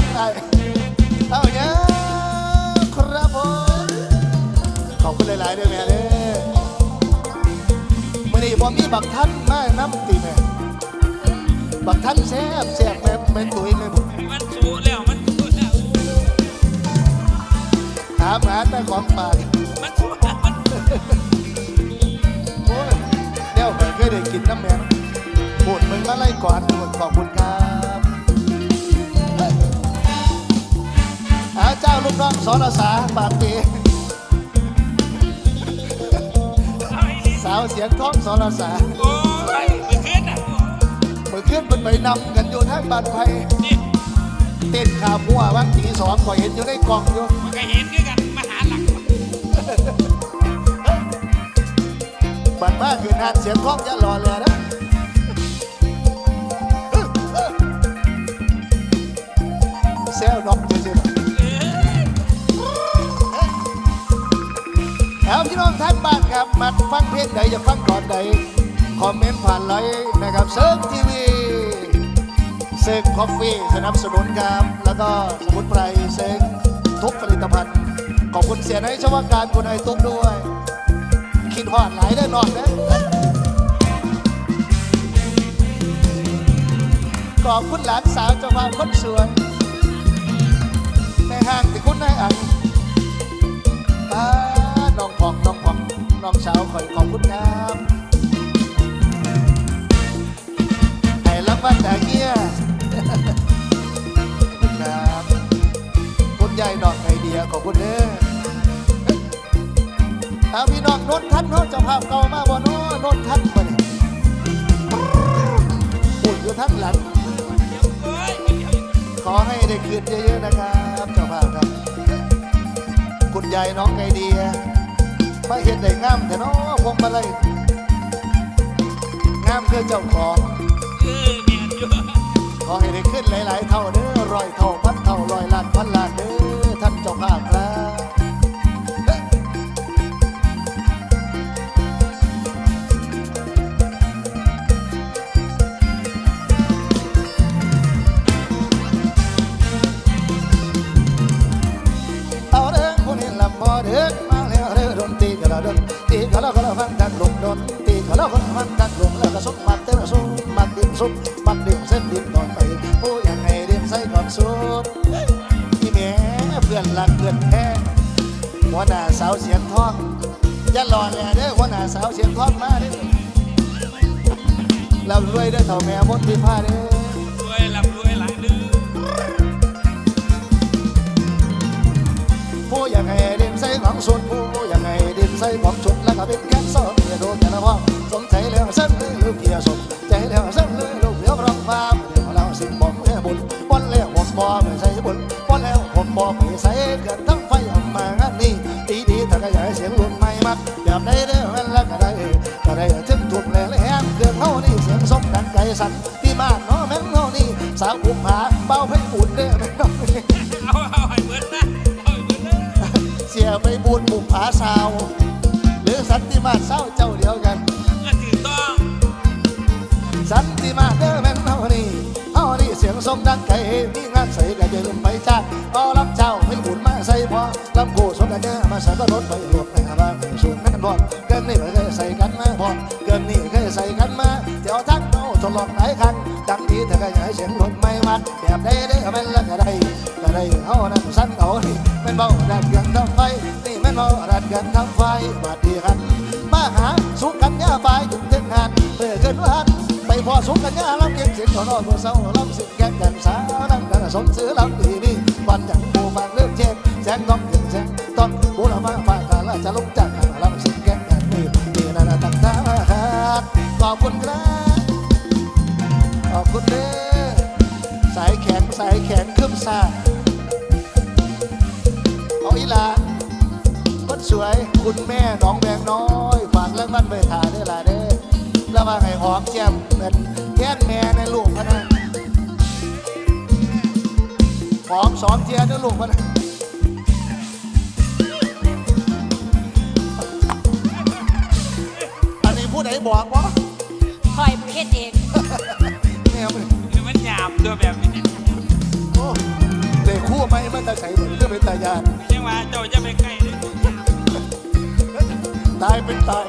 มาเอาน้ำมันไก่เอาเยอะครับผมขอบคุณหลายๆด้วยแม่เด้อมื่อนี้พอมีบักท่านมาน้ำตีแม่บักท่านแซ่บแซ่บแม่แม่ตุ๋ยแม่บุญมันสูแล้วมันสูแล้วถามหาแต่ของฝากมันสูแล้วมันโอ้ยเดี๋ยวเคยได้กินน้ำแมงพูดมึงมาไล่ก่อนพูดขอบคุณครับ จ้าลูกน้องสอนอาสาปากปีเอาอีนี่สาวเสียงท้องสอนอาสาโอ้ยไปขึ้นอะเมื่อคืนมันไปนำกันอยู่ทางบ้านไผ่นี่เต้นขาบัววังตีสองก็เห็นอยู่ในกล่องอยู่มันก็เห็นคือกันมาหาหลักบัดมาคืนหันเสียงท้องจะรอเลยนะเซลดอก ครับพี่น้องท่านบ้านครับมาฟังเพลงใดอยากฟังก่อนใดคอมเมนต์ผ่านไลน์นะครับเซิร์ฟทีวีเซิร์ฟคอฟฟี่สนับสนุนครับแล้วก็สมุนไพรเซิร์ฟทุกผลิตภัณฑ์ขอบคุณเสียในชวการคุณไอตุ๊กด้วย คิดหอดหลายได้นอนนะขอบคุณหลานสาวเจ้าภาพคนสวยในห้างที่คุณนายอัน น้องสาวคอยขอบคุณครับให้รับบ้านแต่เงี้ยครับคุณยายดอกไอเดียขอบคุณเด้อเอาพี่น้องนนทันเนาะเจ้าภาพเก่ามาบ่เนาะนนทันมาเนี่ยปุ่นอยู่ทั้งหลังเดี๋ยวโอ้ยเกียวขอให้ได้คืนเยอะๆนะครับเจ้าภาพครับ คุณยายน้องไอเดีย มาเห็นได้งามแต่น้อพวงมาลัยงามคือเจ้าของเออเนี่ยอยู่ขอให้ได้ขึ้นหลาย ๆ เท่าเด้อร้อยเท่าพันเท่าร้อยล้าน ตีกระเรากระฟังกันลงดนตีกระเรากระฟังกันลงแล้วก็สมบัติเต้นสุบัติดินสุบัติดินเส้นดินตอนไปผู้ยังไงเดินใส่ก่อนสุบพี่แม่เพื่อนรักเพื่อนแท้หัวหน้าสาวเสียงทองอย่ารอแลเด้อหัวหน้าสาวเสียงทองมาเด้อเรารวยเด้อเท่าแม่มดที่ผ้าเด้อรวยลำรวยหลายลือผู้ยังไงเดินใส่ของสุดผู้ยัง ไงดินใส่ของชุดแล้วก็เป็นแก๊สซอเดียโดนแต่ละพ่อสมใจแล้วเส้นเลยลูกเกียร์สมใจแล้วเส้นเลยลูกเดียวร้องฟ้าเดี๋ยวเราสิบอกแม่บุญป้อนแล้วผมบ่ไม่ใส่บุญป้อนแล้วผมบ่ไม่ใส่เกินทั้งไฟออกมางานนี้ดีดีถ้าขยายเสียงรุ่นใหม่มักแบบได้เด้อแม่นแล้วก็ได้ก็ได้ถึงถูกแหล่แหลมเครื่องเฮานี่เสียงสมดังไก่สั่นที่บ้านเนาะแม่นเฮานี่สาวอุ้มหาเบาให้อุ่นเด้อ ผาสาว หรือสันติมาเศร้าเจ้าเดียวกัน ก็ถือต้องสันติมาเด้อแม่นเฮานี่เฮานี่เสียงสมดังไก่มีงานใส่ก็อย่าลืมไปจ้างเอารับเจ้าให้บุญมาใส่พอลำโกสมกันเด้อมาใส่ก็รถไปหลบในอาบ้านสูงแม่นบอดเกินนี่เคยใส่กันมาพอเกินนี่เคยใส่กันมาเดี๋ยวทั้งเอาทดลองหลายครั้งดังดีแต่ก็อย่าให้เสียงรถไม่มัดแบบได้เด้อแม่นล้ว ไฟบาดดีกัน มาหาสุกันยาบายถึงถึงหานเพื่อเกินวันไปพอสุกันยาลำเก่งเสียงขอนอนบนเสาลำสิ่งแก่กันสาวนั่งกันสมซื้อลำดีนี่วันจังปูฟังเรื่องเช็ดแสงต้องถึงแสงต้นบูรมาฟ้ายกาลาจะลุกจากกันลำสิ่งแก่กันนี่นี่นานาตั้งตามาครับขอบคุณครับขอบคุณเด้อสายแข็งสายแข็งขึ้นซาเอาอีหลา สวย คุณแม่น้องแบงน้อยฝากเรื่องบ้านเบยทาด้วยล่ะเด้อแล้วมาให้หอมแก้มเหมือนแก้แม่ในลูกพะนะหอมสอมเจียในลูกพะนะอันนี้พูดไใดบอกวะคอยเฮ็ดเองแม่มันมันหยาบด้วยแบบนี้เด็กคู่ไม่มันตาใส่เหมือนเพื่อเป็นตายาน ใช่ว่าเจ้าจะไปไกลหรือ ตายเป็นตาย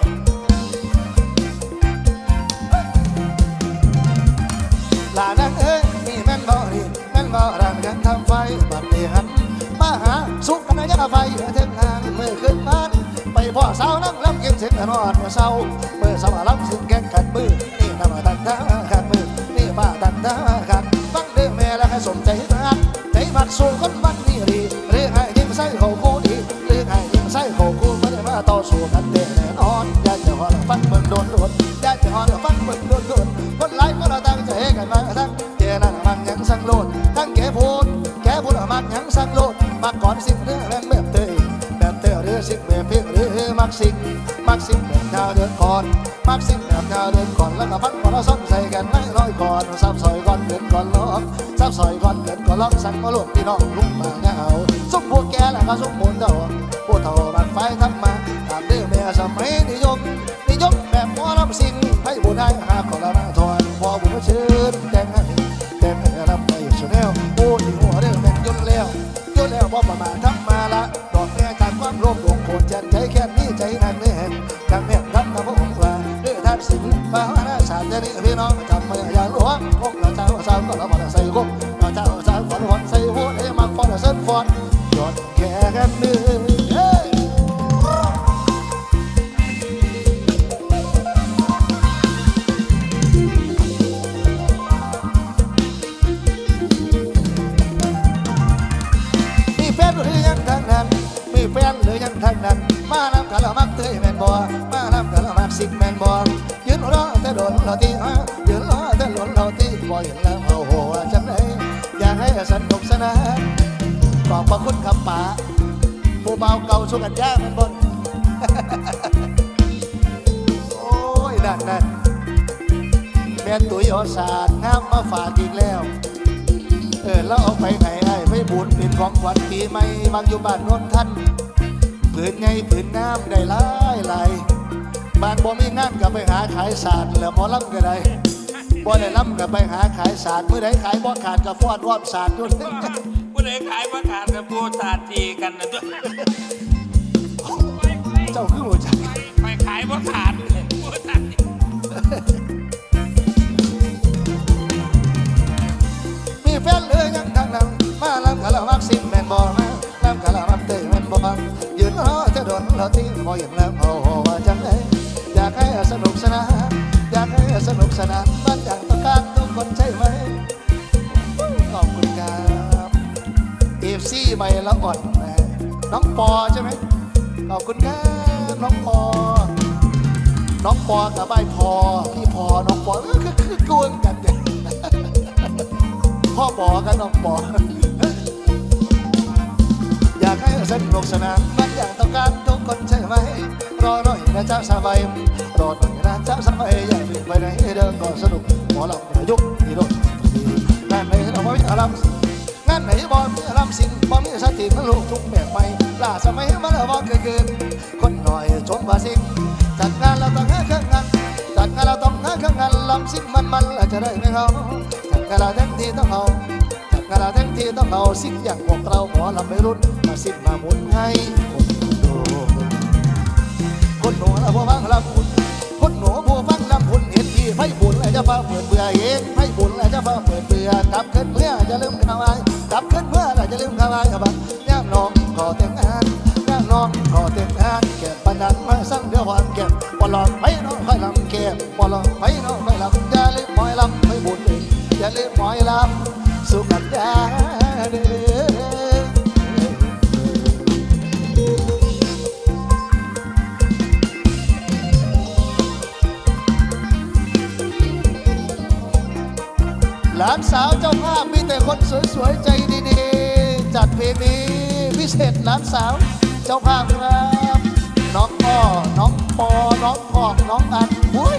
ลานังเอ้ยนี่แม่นบ่นี่แม่นบ่รังกันทำไฟบัดนี้หันมาหาสุขกันยาไฟถึงงานเมื่อขึ้นบ้านไปพ่อสาวนั่งลำเก็บเสียงนอนเมื่อเศร้าเมื่อสาวลำซึ่งแกงขัดมือนี่ทำมาตั้งท่าขัดมือนี่มาตั้งท่าขัดฟังเด้อแม่แล้วให้สมใจรักใจมักสู้คนมันนี่ เป็นของขวัญปีใหม่บางอยู่บ้านโนนท่านผืนไงผืนน้ำได้หลายหลายบ้านบ่มีงานก็ไปหาขายศาสตร์แล้วหมอลำก็ได้บ่ได้ลำก็ไปหาขายศาสตร์เมื่อใดขายบ่ขาดก็ฟอดรอบศาสตร์อยู่ผู้ใดขายว่าขาดกับผู้สาดทีกันนะตัวเจ้าคือหัวจักไปขายว่าขาดผู้สาดทีมีแฟนเลยยัง บแม่นบ่มาลำกะละมักเตยม่นบ่ยืนรอจะโดนเราทิ้งบ่อย่างแล้วโอ้โหว่าจังไดอยากให้สนุกสนานอยากให้สนุกสนานบ้านอย่างต้องการทุกคนใช่ไหมขอบคุณครับเอฟซีใบละอ่อนนะน้องปอใช่ไหมขอบคุณครับน้องปอ น้องปอกับใบพอพี่พอน้องปอเออคือคือกวนกันเนี่ยพ่อปอกับน้องปอ สนุกสนานมันอย่างต้องการทุกคนใช่ไหม รอหน่อยนะเจ้าสบายรอหน่อยนะเจ้าสบายอย่าเพิ่งไปไหนเดินก่อนสนุกหมอลำประยุกต์นี่ด้วยงานไหนเราไม่อารมณ์งานไหนบอมีอารมณ์สินบอมีสติมันลูกทุกแบบไปล่าสมัยมันบอเกินเกินคนหน่อยชมบาสิงจัดงานเราต้องหาเครื่องงานจัดงานเราต้องหาเครื่องงานลำสิงมันมันเราจะได้ไม่เขาจัดงานเราเต็มที่ต้องเอา กระทั้งที่ต้องเอาสิ่งอย่างพวกเราหอลำไม่รุ่นมาสิ้นมาหมุนให้คนดูคนหนูละผู้ฟังลำบุญคนหนูผู้ฟังลำบุญเห็นที่ไพ่บุญแล้วจะฟ้าเปิดเบื่อเองไพ่บุญแล้วจะฟ้าเปิดเบื่อกลับขึ้นเมื่อจะลืมข่าวไอ้กลับขึ้นเมื่อจะลืมข่าวไอ้ครับย่ามน้องขอแต่งงานย่ามน้องขอแต่งงานเก็บปนันมาสั่งเดี๋ยววันเก็บปลอดไปน้องค่อยลำเก็บปลอดไปน้อง พิเศษหลานสาว เจ้าภาพครับน้องอ้อน้องปอน้องพอกน้องอันอุ้ย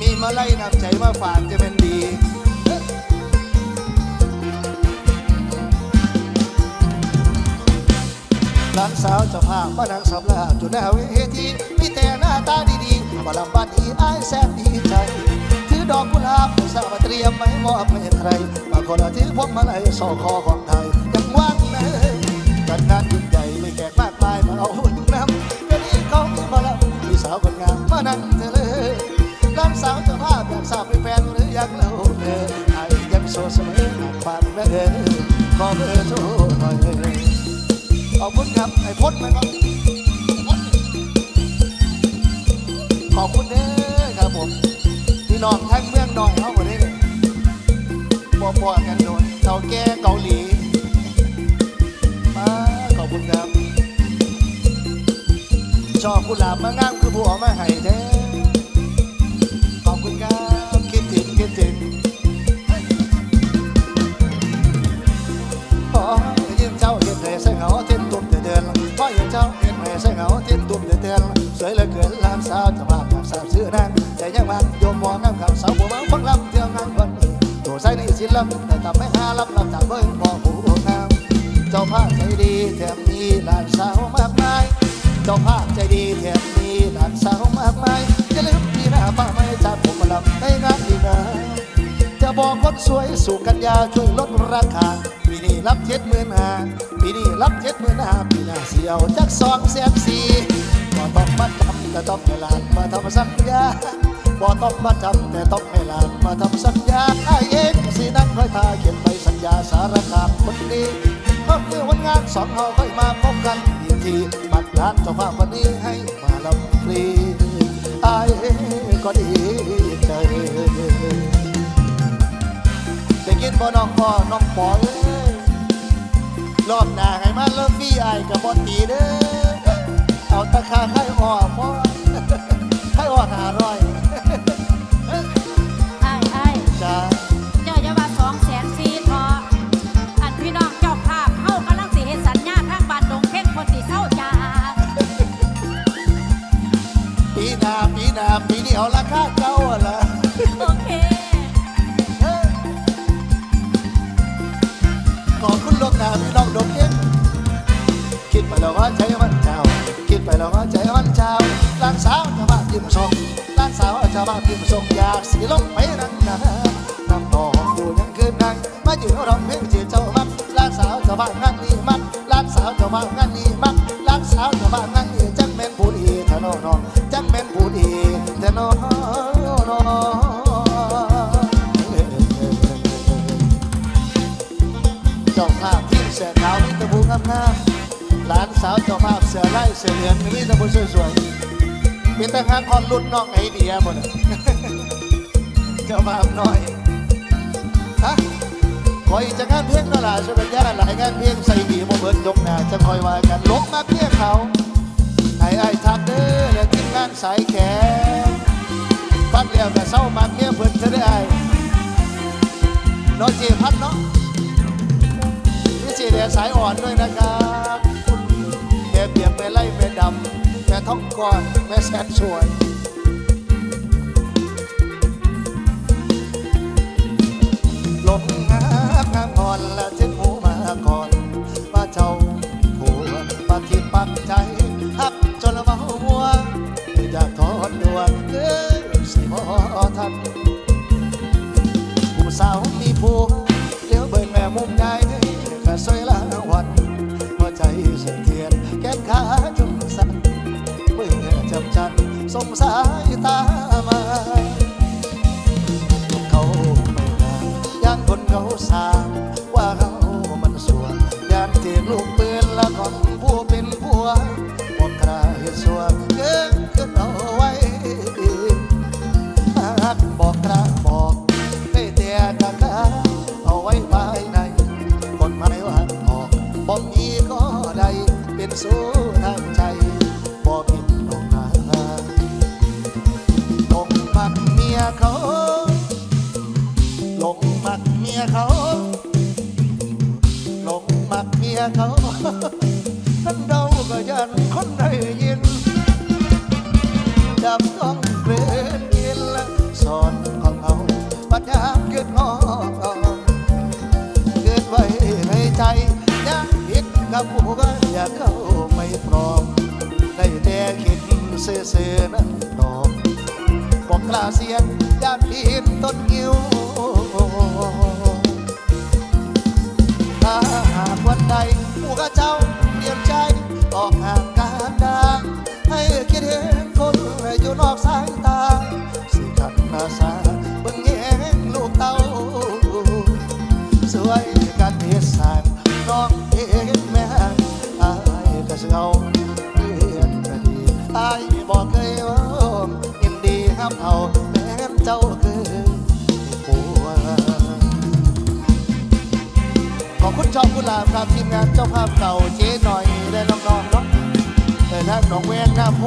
มีมาไล่นำใจมาฝากจะเป็นดีมหลานสาวเจะพาพมานั่งสับลาจุดหน้าเวทีมีแต่หน้าตาดีๆมาลำบ้านอีอ้ายแสนดีใจถือดอกกุหลาบ สาวเตรียมไม้มอบให้ใครบางคนอาถือพวงมาลัยสอคอของไทยยังว่างนะจัดงานยิ่งใหญ่ไม่แขกมากมายมาเอาหุ่นน้ำก็นี้เขามีมาแล้วมีสาวคนงามมานั่งเธอเลยหลานสาวจะพาพอยากทราบเป็นแฟนหรือยังเล่าเธอไอ้ยังโสดเสมอหากปานแม่เออขอเบอร์โทรหน่อยขอบคุณครับไอ้พดไหมครับขอบคุณเด้อครับผมพี่น้องทั้งเมืองหน่อย เขาหมดเลยบัวบัวกันโดนเก่าแก่เกาหลีมาขอบคุณครับชอบกุหลาบมางามคือบัวมาให้แท้ขอบคุณครับคิดถึงคิดถึงพอยืมเจ้าเห็นแม่ใส่เหงาเต้นตุ่มเตือนพอยืมเจ้าเห็นแม่ใส่เหงาเต้นตุ่มเตือนสวยเหลือเกินลานสาวจะมากับสาวชื่อนางแต่ยังมันโยมมองน้ำขาวสาวบัวมังฟังลำเที่ยวงานวันนี้ ตัวใส่ในศิลป์แต่ทำไม่หารับรับจากเบิ้งพอผู้งามเจ้าภาพใจดีแถมมีหลานสาวมากมาย เจ้าภาพใจดีแถมมีหลานสาวมากมายอย่าลืมพี่หน้าป้าไม่จัดผมมาลำในงานดีนะจะบอกคนสวยสู่กันยาช่วยลดราคาปีนี้รับเจ็ดหมื่นห้าปีนี้รับเจ็ดหมื่นห้าปีหน้าเสียวจักสองแสนสี่บ่ต้องมาจำแต่ต้องให้หลานมาทำสัญญา บ่ต้องมาจำแต่ต้องให้หลานมาทำสัญญาไอเองสินั่งคอยทาเขียนใบสัญญาสารคามคนดีเมื่อเมื่อวันงานสองเราค่อยมาพบกันอีกทีบัตรร้านเจ้าภาพวันนี้ให้มาลำฟรีไอ้เองก็ดีใจได้กินบ่น้องบ่น้องปอเอ้ยรอบหน้าให้มาเลิกพี่ไอ้กับบอตีเด้อเอาตะคาไข่ออกบ่ไข่ออกหาร้อย เอาราคาเก่าอะล่ะโอเคเอ้ยขอบคุณลูกหน้าพี่น้องดงเก่งคิดไปแล้วว่าใจมันเจ้า คิดไปแล้วว่าใจมันเจ้าหลานสาวจะมายิ้มส่งหลานสาวจะมายิ้มส่งอยากสีลงไปนั่งนาน้ำนองอยู่ยังคืนนั่งมาอยู่ร้องเพลงที่เจ้ามักหลานสาวจะมางานนี้มักหลานสาวจะมางานนี้มักหลานสาวจะมางานนี้จังแม่ นองเจ้าภาพที่เสือขาวนี่ตะบูงามงามหลานสาวเจ้าภาพเสือไล่เสือเหลืองนี่ตะบูสวยๆเป็นทหาคอนรุ่นนองไอเดียหมดเจ้าภาพน้อยฮะคอยจะงานเพียงนั่นล่ะสุดยอดหลายงานเพียงใส่ดีโมเบิร์นยกหน้าจะคอยว่ากันลบมาเพียงเขาไอ้ไอ้ทักเด้อและทีมงานสายแขน ฟังแล้วก็เศร้ามาเมียเพิ่นจะได้ไอน้องเจพัดเนาะนี่สีแดงสายอ่อนด้วยนะครับแม่เปียกแม่ไล่แม่ดำแม่ท้องก้อนแม่แสนสวยลงงามงามงอนและถึงหูมาก่อนว่าเจ้าผัวปฏิปักใจ สายตามาเขาไม่นานย่างคนเขาสาม เมียเขา หลงมักเมียเขาามเอาแม่เจ้าคือปัวขอคุณชอบกุหลาบครับทีมงานเจ้าภาพเก่าเจ๊หน่อยได้น้องๆเนาะเอาถ้าหนองแวงหน้าโพ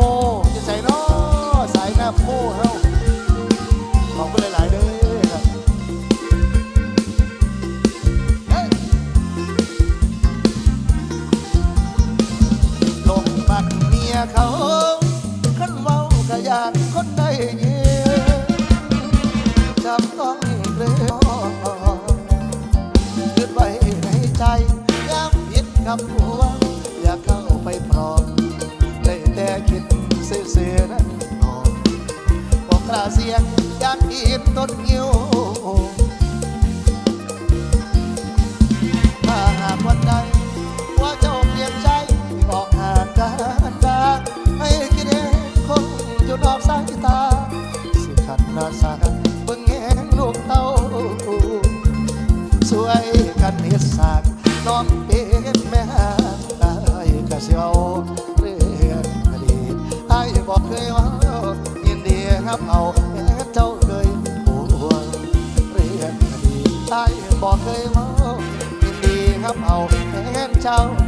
จะใส่เนาะสายหน้าโพเฮ้าขอบคุณหลาย ยงอยากกินต้นยิ้ว tchau.